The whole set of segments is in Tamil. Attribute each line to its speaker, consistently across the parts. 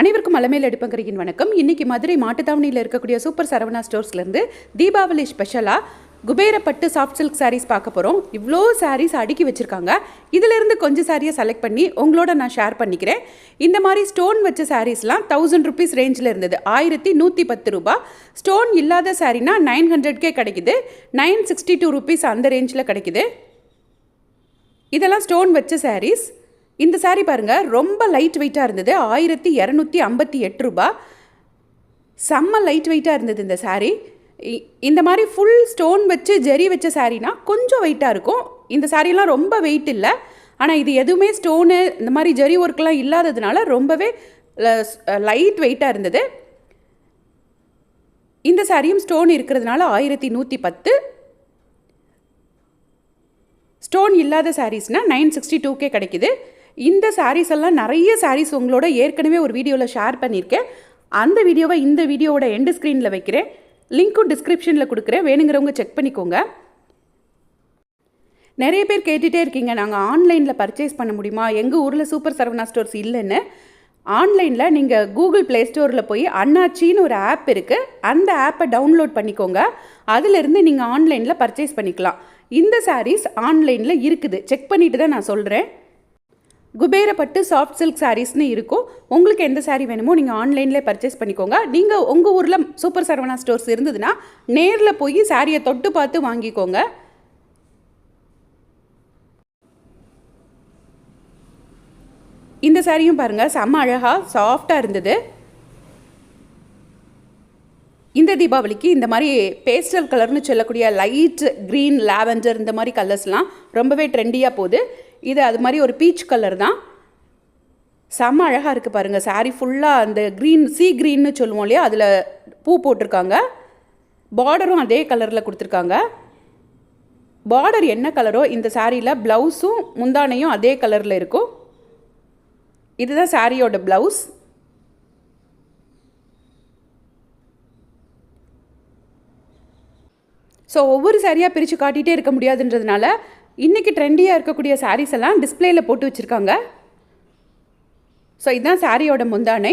Speaker 1: அனைவருக்கும் மலமேல் எடுப்பங்கரையின் வணக்கம். இன்னைக்கு மதுரை மாட்டுத்தாவணியில் இருக்கக்கூடிய சூப்பர் சரவணா ஸ்டோர்ஸ்லேருந்து தீபாவளி ஸ்பெஷலாக குபேரப்பட்டு சாஃப்ட் சில்க் சாரீஸ் பார்க்க போகிறோம் இவ்வளோ சாரீஸ் அடுக்கி வச்சுருக்காங்க. இதிலிருந்து கொஞ்சம் சாரியை செலக்ட் பண்ணி உங்களோட நான் ஷேர் பண்ணிக்கிறேன். இந்த மாதிரி ஸ்டோன் வச்ச சாரீஸ்லாம் தௌசண்ட் ருபீஸ் ரேஞ்சில் இருந்தது. ஆயிரத்தி நூற்றி பத்து ரூபா. ஸ்டோன் இல்லாத சாரீனா நைன் ஹண்ட்ரட்கே கிடைக்குது. நைன் சிக்ஸ்டி டூ ருபீஸ் அந்த ரேஞ்சில் கிடைக்குது. இதெல்லாம் ஸ்டோன் வச்ச சாரீஸ் இந்த சாரீ பாருங்கள் ரொம்ப லைட் வெயிட்டாக இருந்தது. ஆயிரத்தி இரநூத்தி ஐம்பத்தி எட்டு ரூபா. செம்ம லைட் வெயிட்டாக இருந்தது இந்த சாரீ இ- இந்த மாதிரி ஃபுல் ஸ்டோன் வச்சு ஜெரி வச்ச சாரீனா கொஞ்சம் வெயிட்டாக இருக்கும். இந்த சாரீலாம் ரொம்ப வெயிட் இல்லை. ஆனால் இது எதுவுமே ஸ்டோனு இந்த மாதிரி ஜெரி ஒர்க்லாம் இல்லாததுனால ரொம்பவே லைட் வெயிட்டாக இருந்தது. இந்த சாரியும் ஸ்டோன் இருக்கிறதுனால ஆயிரத்தி நூற்றி பத்து. ஸ்டோன் இல்லாத சாரீஸ்னால் நைன் சிக்ஸ்டி டூக்கே கிடைக்குது. இந்த சாரீஸ் எல்லாம் நிறைய சாரீஸ் உங்களோட ஏற்கனவே ஒரு வீடியோவில் ஷேர் பண்ணியிருக்கேன். அந்த வீடியோவை இந்த வீடியோவோட எண்டு ஸ்க்ரீனில் வைக்கிறேன். லிங்க்கும் டிஸ்கிரிப்ஷனில் கொடுக்குறேன். வேணுங்கிறவங்க செக் பண்ணிக்கோங்க. நிறைய பேர் கேட்டுகிட்டே இருக்கீங்க நாங்கள் ஆன்லைனில் பர்ச்சேஸ் பண்ண முடியுமா? எங்கள் ஊரில் சூப்பர் சரவணா ஸ்டோர்ஸ் இல்லைன்னு. ஆன்லைனில் நீங்கள் கூகுள் ப்ளே ஸ்டோரில் போய் அண்ணாச்சின்னு ஒரு ஆப் இருக்குது அந்த ஆப்பை டவுன்லோட் பண்ணிக்கோங்க. அதிலிருந்து நீங்கள் ஆன்லைனில் பர்ச்சேஸ் பண்ணிக்கலாம். இந்த சாரீஸ் ஆன்லைனில் இருக்குது. செக் பண்ணிவிட்டு தான் நான் சொல்கிறேன் குபேரப்பட்டு சாஃப்ட் சில்க் சாரீஸ்னு இருக்கும். உங்களுக்கு எந்த சாரீ வேணுமோ நீங்கள் ஆன்லைனில் பர்ச்சேஸ் பண்ணிக்கோங்க. நீங்கள் உங்கள் ஊரில் சூப்பர் சரவணா ஸ்டோர்ஸ் இருந்ததுன்னா நேரில் போய் சாரியை தொட்டு பார்த்து வாங்கிக்கோங்க. இந்த சாரியும் பாருங்கள் செம்ம அழகாக சாஃப்டாக இருந்தது. இந்த தீபாவளிக்கு இந்த மாதிரி பேஸ்டல் கலர்னு சொல்லக்கூடிய லைட் க்ரீன் லாவெண்டர் இந்த மாதிரி கலர்ஸ்லாம் ரொம்பவே ட்ரெண்டியாக போகுது. இது அது மாதிரி ஒரு பீச் கலர் தான். செம்ம அழகாக இருக்குது பாருங்கள் சாரீ ஃபுல்லாக அந்த க்ரீன் சீ க்ரீன்னு சொல்லுவோம் இல்லையா? அதில் பூ போட்டிருக்காங்க. பார்டரும் அதே கலரில் கொடுத்துருக்காங்க. பார்டர் என்ன கலரோ இந்த சாரியில் ப்ளவுஸும் முந்தானையும் அதே கலரில் இருக்கும். இதுதான் சாரியோட ப்ளவுஸ் ஸோ ஒவ்வொரு சாரியாக பிரித்து காட்டிகிட்டே இருக்க முடியாதுன்றதுனால இன்றைக்கி ட்ரெண்டியாக இருக்கக்கூடிய சாரீஸ் எல்லாம் டிஸ்ப்ளேயில் போட்டு வச்சுருக்காங்க. ஸோ இதுதான் சாரியோட முந்தானை.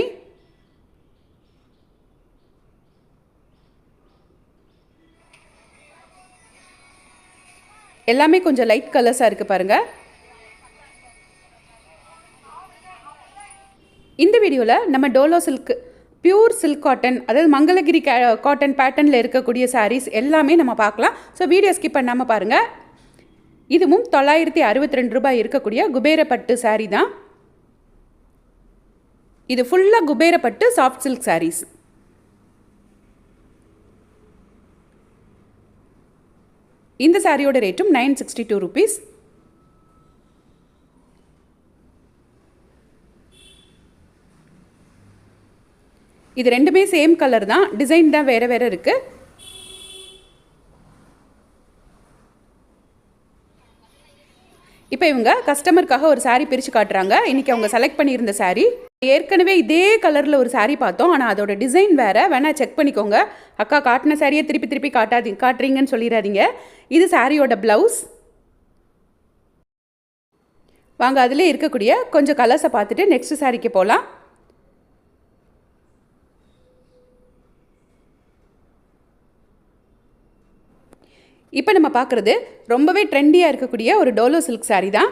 Speaker 1: எல்லாமே கொஞ்சம் லைட் கலர்ஸாக இருக்குது பாருங்கள் இந்த வீடியோவில் நம்ம dola silk pure silk cotton அதாவது மங்களகிரி கா காட்டன் பேட்டர்னில் இருக்கக்கூடிய சாரீஸ் எல்லாமே நம்ம பார்க்கலாம். ஸோ வீடியோ ஸ்கிப் பண்ணாமல் பாருங்கள் இதுவும் தொள்ளாயிரத்தி அறுபத்தி ரெண்டு ரூபாய் இருக்கக்கூடிய குபேரப்பட்டு சாரீ தான். இது ஃபுல்லாக குபேரப்பட்டு சாஃப்ட் சில்க் சாரீஸ் இந்த சாரியோட ரேட்டும் நைன் சிக்ஸ்டி டூ ருபீஸ் இது ரெண்டுமே சேம் கலர் தான். டிசைன் தான் வேறு வேறு இருக்குது இப்போ இவங்க கஸ்டமருக்காக ஒரு சாரீ பிரித்து காட்டுறாங்க. இன்றைக்கி அவங்க செலக்ட் பண்ணியிருந்த சாரீ ஏற்கனவே இதே கலரில் ஒரு சாரீ பார்த்தோம். ஆனால் அதோட டிசைன் வேறு. வேணால் செக் பண்ணிக்கோங்க. அக்கா காட்டின சாரியை திருப்பி திருப்பி காட்டாதி காட்டுறீங்கன்னு சொல்லிடாதீங்க இது சாரியோட ப்ளவுஸ் வாங்க அதிலே இருக்கக்கூடிய கொஞ்சம் கலர்ஸை பார்த்துட்டு நெக்ஸ்ட் சாரிக்கு போகலாம் இப்போ நம்ம பார்க்குறது ரொம்பவே ட்ரெண்டியாக இருக்கக்கூடிய ஒரு டோலோ சில்க் saree தான்.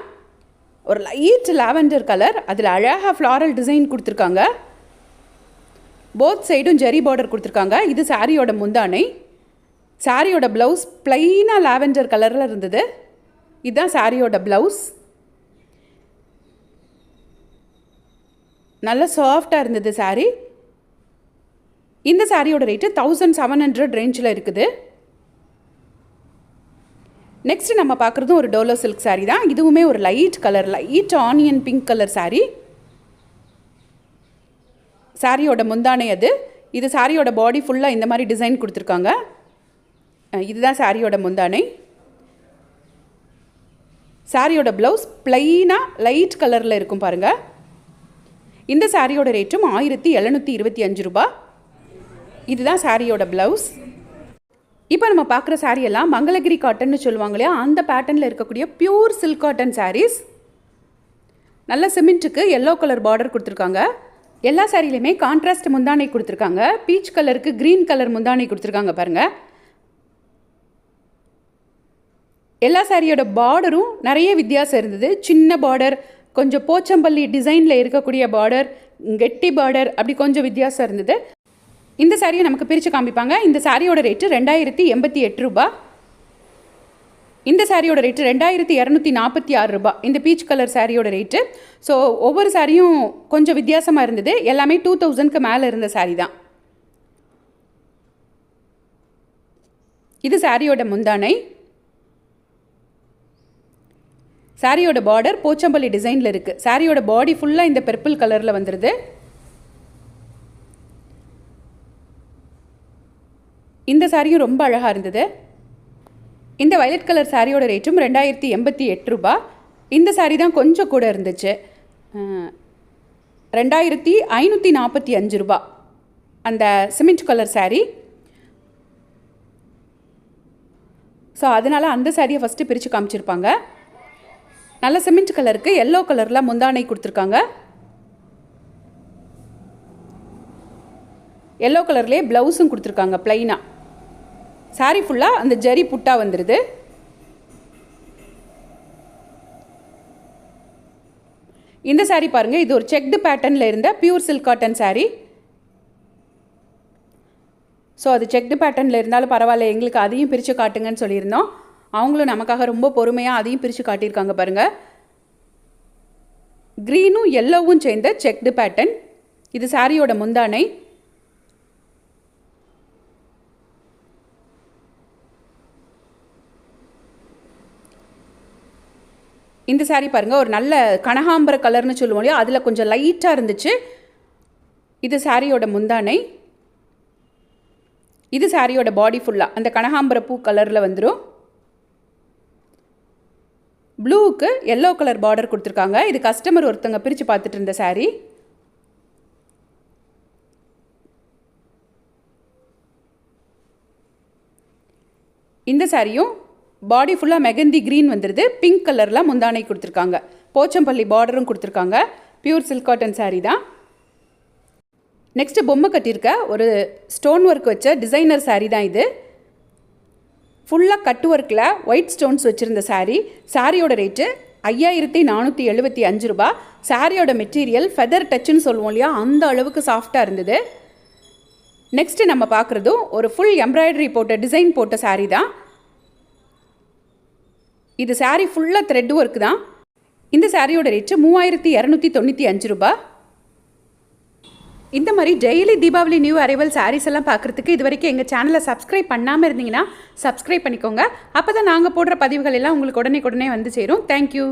Speaker 1: ஒரு லைட் லாவெண்டர் கலர் அதில் அழகாக ஃப்ளாரல் டிசைன் கொடுத்துருக்காங்க. போத் சைடும் ஜெரி பார்டர் கொடுத்துருக்காங்க. இது சாரியோட முந்தானை. சாரியோட ப்ளவுஸ் ப்ளைனாக லாவெண்டர் கலரில் இருந்தது. இதுதான் சாரியோட ப்ளவுஸ் நல்ல சாஃப்டாக இருந்தது saree. இந்த சாரியோட ரேட்டு தௌசண்ட் செவன் ஹண்ட்ரட் ரேஞ்சில் இருக்குது. நெக்ஸ்ட் நம்ம பார்க்குறதும் ஒரு டோலோ சில்க் சாரீ தான். இதுவுமே ஒரு light colour light onion pink colour sari சாரியோட முந்தானை அது. இது சாரியோட பாடி ஃபுல்லாக இந்த மாதிரி டிசைன் கொடுத்துருக்காங்க. இதுதான் சாரியோட முந்தானை. சாரியோட ப்ளவுஸ் ப்ளைனாக லைட் கலரில் இருக்கும் பாருங்கள் இந்த சாரியோட ரேட்டும் ஆயிரத்தி எழுநூற்றி இருபத்தி அஞ்சு ரூபா இதுதான் சாரியோட ப்ளவுஸ் இப்போ நம்ம பார்க்குற சாரீ எல்லாம் மங்களகிரி காட்டன்னு சொல்லுவாங்க இல்லையா? அந்த பேட்டர்னில் இருக்கக்கூடிய பியூர் சில்க் காட்டன் சாரீஸ் நல்ல சிமெண்ட்டுக்கு எல்லோ கலர் பார்டர் கொடுத்துருக்காங்க. எல்லா சாரிலையுமே கான்ட்ராஸ்ட் முந்தானை கொடுத்துருக்காங்க. பீச் கலருக்கு க்ரீன் கலர் முந்தானை கொடுத்துருக்காங்க பாருங்கள் எல்லா சாரியோட பார்டரும் நிறைய வித்தியாசம் இருந்தது. சின்ன பார்டர் கொஞ்சம் போச்சம்பள்ளி டிசைனில் இருக்கக்கூடிய பார்டர் கெட்டி பார்டர் அப்படி கொஞ்சம் வித்தியாசம் இருந்தது. இந்த சாரியை நமக்கு பிரித்து காமிப்பாங்க. இந்த சாரியோட ரேட்டு ரெண்டாயிரத்தி எண்பத்தி எட்டு ரூபா. இந்த சாரியோட ரேட்டு ரெண்டாயிரத்தி இரநூத்தி நாற்பத்தி ஆறு ரூபாய் இந்த பீச் கலர் சாரியோட ரேட்டு ஸோ ஒவ்வொரு சாரியும் கொஞ்சம் வித்தியாசமாக இருந்தது. எல்லாமே டூ தௌசண்ட்க்கு மேலே இருந்த சாரி தான். இது சாரியோட முந்தானை. சாரியோட பார்டர் போச்சம்பள்ளி டிசைனில் இருக்குது சாரியோட பாடி ஃபுல்லாக இந்த பர்பிள் கலரில் வந்துடுது இந்த சாரியும் ரொம்ப அழகாக இருந்தது. இந்த வயலட் கலர் சாரியோட ரேட்டும் ரெண்டாயிரத்தி எண்பத்தி எட்டு ரூபா. இந்த சாரி தான் கொஞ்சம் கூட இருந்துச்சு. ரெண்டாயிரத்தி ஐநூற்றி நாற்பத்தி அஞ்சு ரூபா. அந்த சிமெண்ட் கலர் சாரி ஸோ அதனால் அந்த சாரியை ஃபஸ்ட்டு பிரித்து காமிச்சிருப்பாங்க. நல்ல சிமெண்ட் கலருக்கு எல்லோ கலரில் முந்தானை கொடுத்துருக்காங்க. எல்லோ கலர்லேயே ப்ளவுஸும் கொடுத்துருக்காங்க ப்ளைனாக சாரீ ஃபுல்லாக அந்த ஜரி புட்டா வந்துடுது இந்த சாரீ பாருங்கள் இது ஒரு செக்டு பேட்டர்னில் இருந்த pure silk cotton sari so அது செக்டு பேட்டர்னில் இருந்தாலும் பரவாயில்ல எங்களுக்கு அதையும் பிரித்து காட்டுங்கன்னு சொல்லியிருந்தோம். அவங்களும் நமக்காக ரொம்ப பொறுமையாக அதையும் பிரித்து காட்டியிருக்காங்க பாருங்கள் க்ரீனும் எல்லோவும் சேர்ந்த செக்டு பேட்டர்ன் இது சாரியோட முந்தானை. இந்த சாரீ பாருங்கள் ஒரு நல்ல கனகாம்பர கலர்னு சொல்லுவோம் இல்லையா? அதில் கொஞ்சம் லைட்டாக இருந்துச்சு. இது சாரியோட முந்தானை. இது சாரியோட பாடி ஃபுல்லாக அந்த கனகாம்பர பூ கலரில் வந்துடும் ப்ளூவுக்கு எல்லோ கலர் பார்டர் கொடுத்துருக்காங்க. இது கஸ்டமர் ஒருத்தங்க பிரித்து பார்த்துட்டு இருந்த சாரீ இந்த சாரியும் பாடி ஃபுல்லாக மெகந்தி க்ரீன் வந்துடுது பிங்க் கலரில் முந்தானை கொடுத்துருக்காங்க. போச்சம்பள்ளி பார்டரும் கொடுத்துருக்காங்க. பியூர் சில்க் காட்டன் சாரீ தான். நெக்ஸ்ட்டு பொம்மை கட்டியிருக்க ஒரு ஸ்டோன் ஒர்க் வச்ச டிசைனர் சாரீ தான் இது. ஃபுல்லாக கட் ஒர்க்கில் ஒயிட் ஸ்டோன்ஸ் வச்சுருந்த சாரீ சாரியோட ரேட்டு ஐயாயிரத்தி நானூற்றி எழுபத்தி அஞ்சு ரூபா. சாரியோட மெட்டீரியல் ஃபெதர் டச்சுன்னு சொல்லுவோம் இல்லையா? அந்த அளவுக்கு சாஃப்டாக இருந்தது. நெக்ஸ்ட்டு நம்ம பார்க்குறதும் ஒரு ஃபுல் எம்ப்ராய்டரி போட்ட டிசைன் போட்ட சாரீ தான். இது சாரீ ஃபுல்லாக த்ரெட் ஒர்க் தான். இந்த சாரியோட ரேட்டு மூவாயிரத்தி இரநூத்தி தொண்ணூற்றி அஞ்சு ரூபா. இந்த மாதிரி daily Deepavali new arrival saris எல்லாம் பார்க்குறதுக்கு இது வரைக்கும் எங்கள் சேனலை சப்ஸ்கிரைப் பண்ணாமல் இருந்தீங்கன்னா சப்ஸ்கிரைப் பண்ணிக்கோங்க. அப்போ தான் நாங்கள் போடுற பதிவுகள் எல்லாம் உங்களுக்கு உடனே உடனே வந்து சேரும். தேங்க்யூ